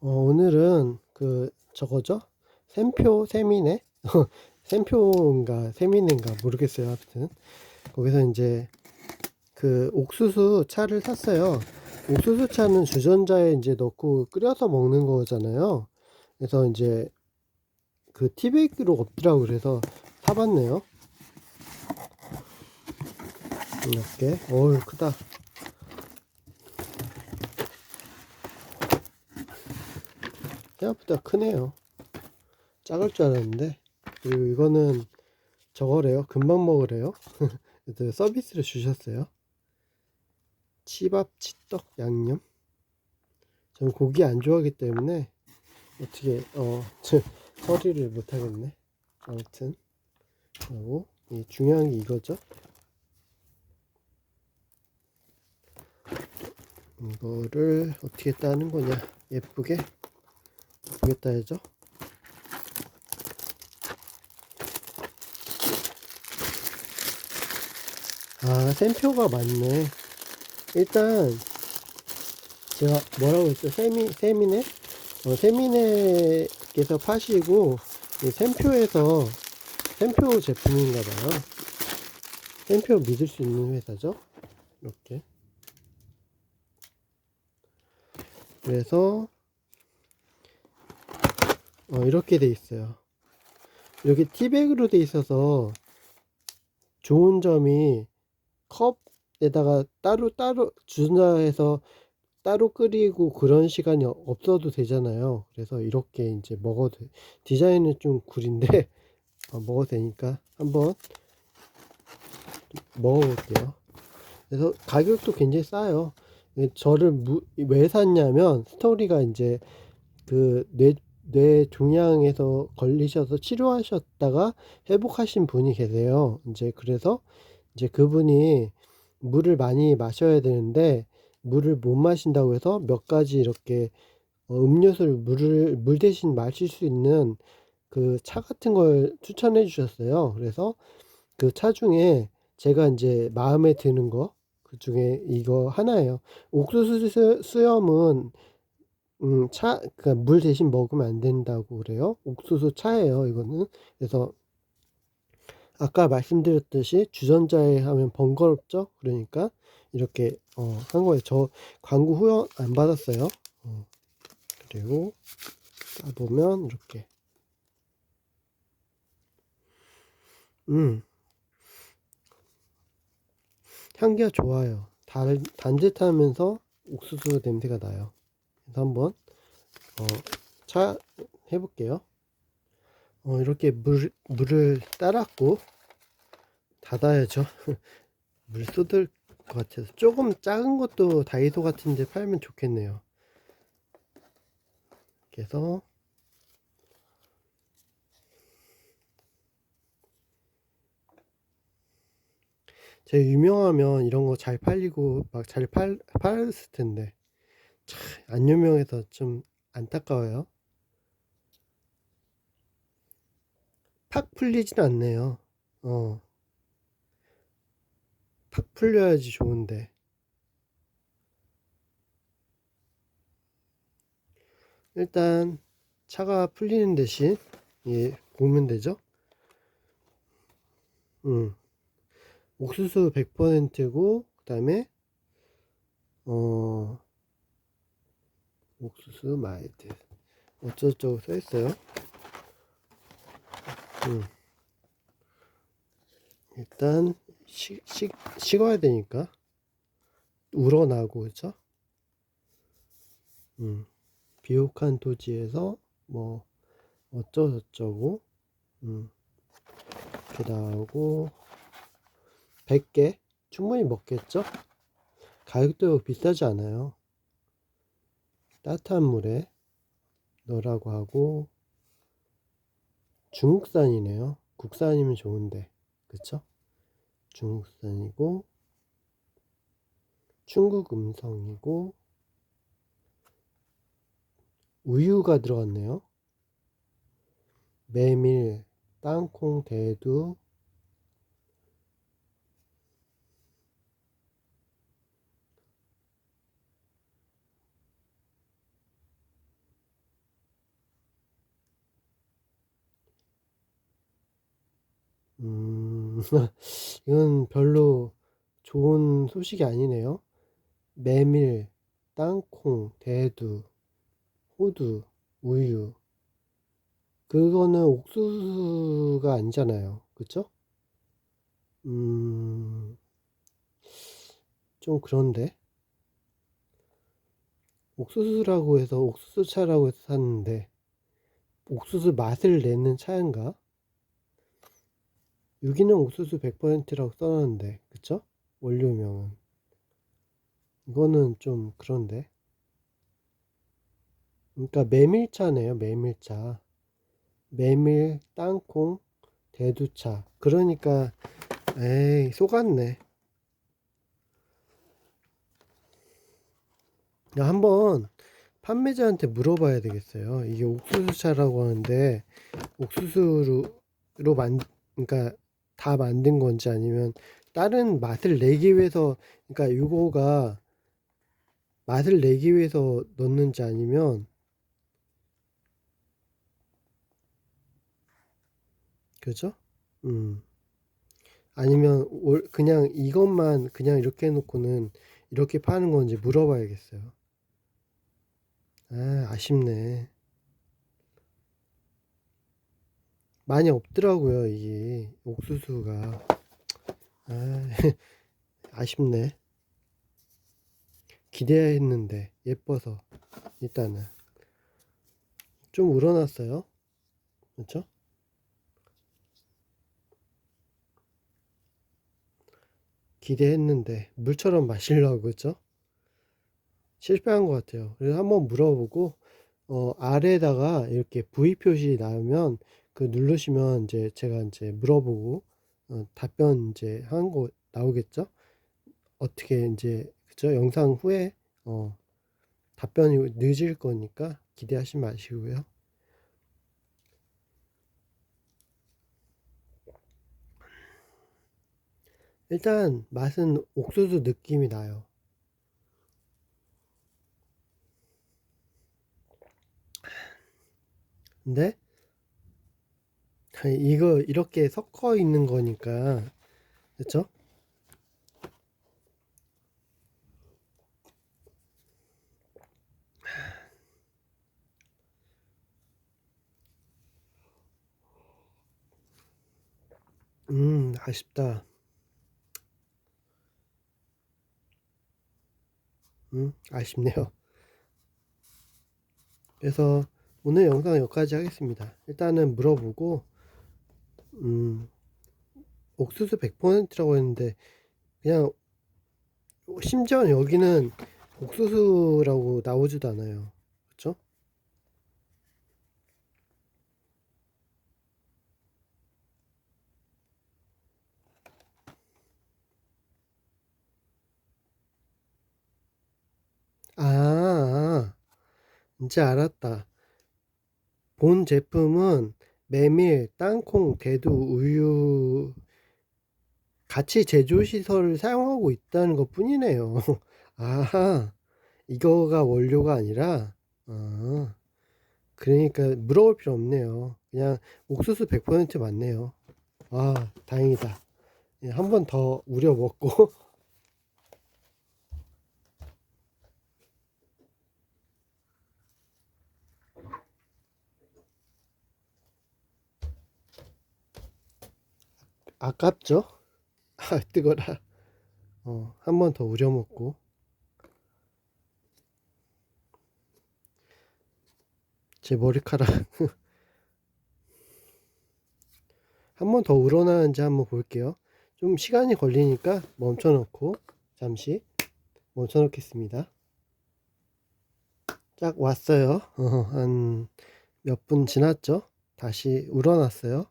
어, 오늘은 그 저거죠? 샘표 세미네? 샘표인가 세미네인가 모르겠어요. 아무튼 거기서 이제 그 옥수수 차를 샀어요. 옥수수 차는 주전자에 이제 넣고 끓여서 먹는 거잖아요. 그래서 이제 그 티백으로 없더라고 그래서 사봤네요. 이렇게 어우 크다. 생각보다 크네요. 작을 줄 알았는데 그리고 이거는 저거래요. 금방 먹으래요. 서비스로 주셨어요. 치밥, 치떡, 양념. 저는 고기 안 좋아하기 때문에 어떻게 어 저, 처리를 못 하겠네. 아무튼 그리고 이 중요한 게 이거죠. 이거를 어떻게 따는 거냐 예쁘게 예쁘게 따야죠. 아, 샘표가 많네. 일단, 제가 뭐라고 했죠? 세미, 세미네? 어, 세미네께서 파시고, 이 샘표에서, 샘표 제품인가 봐요. 샘표 믿을 수 있는 회사죠? 이렇게. 그래서, 어, 이렇게 돼 있어요. 여기 티백으로 돼 있어서, 좋은 점이, 컵에다가 따로 따로 주전자에서 따로 끓이고 그런 시간이 없어도 되잖아요. 그래서 이렇게 이제 먹어도 돼. 디자인은 좀 구린데 어, 먹어도 되니까 한번 먹어볼게요. 그래서 가격도 굉장히 싸요. 저를 무, 왜 샀냐면 스토리가 이제 그 뇌, 뇌 종양에서 걸리셔서 치료하셨다가 회복하신 분이 계세요. 이제 그래서 이제 그분이 물을 많이 마셔야 되는데 물을 못 마신다고 해서 몇 가지 이렇게 어, 음료수를 물을 물 대신 마실 수 있는 그 차 같은 걸 추천해 주셨어요. 그래서 그 차 중에 제가 이제 마음에 드는 거 그 중에 이거 하나예요. 옥수수 수염은 음, 차, 그물 그러니까 대신 먹으면 안 된다고 그래요. 옥수수 차예요, 이거는. 그래서 아까 말씀드렸듯이 주전자에 하면 번거롭죠? 그러니까 이렇게 어, 한 거예요. 저 광고 후원 안 받았어요. 어, 그리고 보면 이렇게 음 향기가 좋아요. 달, 단짓하면서 옥수수 냄새가 나요. 그래서 한번 어, 차 해볼게요. 어, 이렇게 물, 물을 따랐고 닫아야죠. 물 쏟을 것 같아서. 조금 작은 것도 다이소 같은 데 팔면 좋겠네요. 그래서. 제가 유명하면 이런 거 잘 팔리고 막 잘 팔, 팔았을 텐데. 참 안 유명해서 좀 안타까워요 팍 풀리진 않네요. 어. 팍 풀려야지 좋은데. 일단 차가 풀리는 대신 예, 보면 되죠. 음. 옥수수 100%고 그다음에 어 옥수수 마이드 어쩌고저쩌고 써 있어요. 음. 일단 식, 식, 식어야 되니까 우러나고 그죠? 음. 비옥한 토지에서 뭐 어쩌고저쩌고 음. 이렇게 나오고 100개 충분히 먹겠죠? 가격도 비싸지 않아요. 따뜻한 물에 넣으라고 하고 중국산이네요. 국산이면 좋은데, 그쵸? 중국산이고, 중국 음성이고, 우유가 들어갔네요. 메밀, 땅콩, 대두, 음, 이건 별로 좋은 소식이 아니네요. 메밀, 땅콩, 대두, 호두, 우유. 그거는 옥수수가 아니잖아요. 그쵸? 음, 좀 그런데. 옥수수라고 해서 옥수수 차라고 해서 샀는데, 옥수수 맛을 내는 차인가? 유기농 옥수수 100%라고 써놨는데, 그쵸? 원료명은. 이거는 좀 그런데. 그러니까 메밀차네요, 메밀차. 메밀, 땅콩, 대두차. 그러니까, 에이, 속았네. 야, 한번 판매자한테 물어봐야 되겠어요. 이게 옥수수차라고 하는데, 옥수수로 만, 그러니까 다 만든 건지 아니면 다른 맛을 내기 위해서, 그러니까 이거가 맛을 내기 위해서 넣는지 아니면, 그죠? 음. 아니면 올- 그냥 이것만 그냥 이렇게 해놓고는 이렇게 파는 건지 물어봐야겠어요. 아, 아쉽네. 많이 없더라고요, 이게 옥수수가. 아, 아쉽네. 기대했는데 예뻐서 일단은 좀 우러났어요. 그렇죠? 기대했는데 물처럼 마시려고 그죠? 실패한 것 같아요. 그래서 한번 물어보고 어, 아래에다가 이렇게 V 표시 나오면 그 누르시면 이제 제가 이제 물어보고 어, 답변 이제 한 거 나오겠죠? 어떻게 이제 그죠? 영상 후에 어, 답변이 늦을 거니까 기대하지 마시고요. 일단 맛은 옥수수 느낌이 나요. 근데 이거 이렇게 섞어 있는 거니까 그렇죠? 음, 아쉽다. 음, 아쉽네요. 그래서 오늘 영상 여기까지 하겠습니다. 일단은 물어보고, 음, 옥수수 100%라고 했는데, 그냥, 심지어 여기는 옥수수라고 나오지도 않아요. 아, 아, 이제 알았다. 본 제품은 메밀, 땅콩, 대두, 우유 같이 제조 시설을 사용하고 있다는 것 뿐이네요. 아하, 이거가 원료가 아니라, 아, 그러니까 물어볼 필요 없네요. 그냥 옥수수 100% 맞네요. 아, 다행이다. 한 번 더 우려 먹고. 아깝죠? 아, 뜨거라. 어, 한 번 더 우려 먹고. 제 머리카락. 한 번 더 우러나는지 한번 볼게요. 좀 시간이 걸리니까 멈춰놓고 잠시 멈춰놓겠습니다. 딱 왔어요. 어, 한몇 분 지났죠? 다시 우러났어요.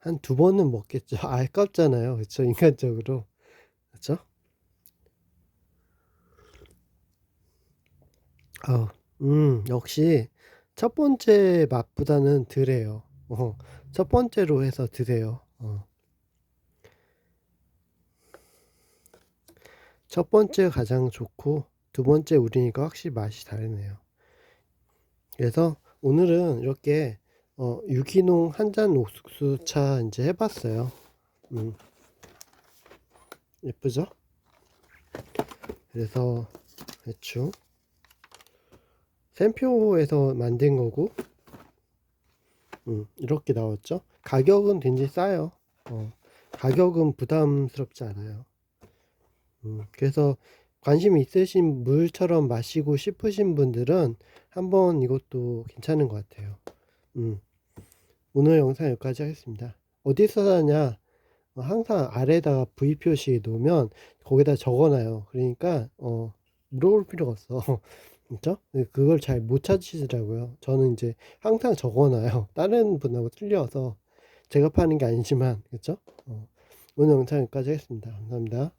한 두 번은 먹겠죠. 아깝잖아요. 그쵸? 인간적으로. 그쵸? 어, 음, 역시 첫 번째 맛보다는 덜해요. 어, 첫 번째로 해서 드세요. 어. 첫 번째 가장 좋고 두 번째 우리니까 확실히 맛이 다르네요. 그래서 오늘은 이렇게 어, 유기농 한 잔 옥수수 차 이제 해봤어요. 음. 예쁘죠? 그래서 대충 샘표에서 만든 거고. 음, 이렇게 나왔죠? 가격은 굉장히 싸요. 어, 가격은 부담스럽지 않아요. 음, 그래서 관심 있으신 물처럼 마시고 싶으신 분들은 한번 이것도 괜찮은 것 같아요. 음, 오늘 영상 여기까지 하겠습니다 어디서 사냐 어, 항상 아래다가 V 표시 놓으면 거기다 적어놔요. 그러니까 어 물어볼 필요가 없어. 그죠? 그걸 잘 못 찾으시더라고요. 저는 이제 항상 적어놔요. 다른 분하고 틀려서 제가 파는 게 아니지만 그죠? 어, 오늘 영상 여기까지 하겠습니다. 감사합니다.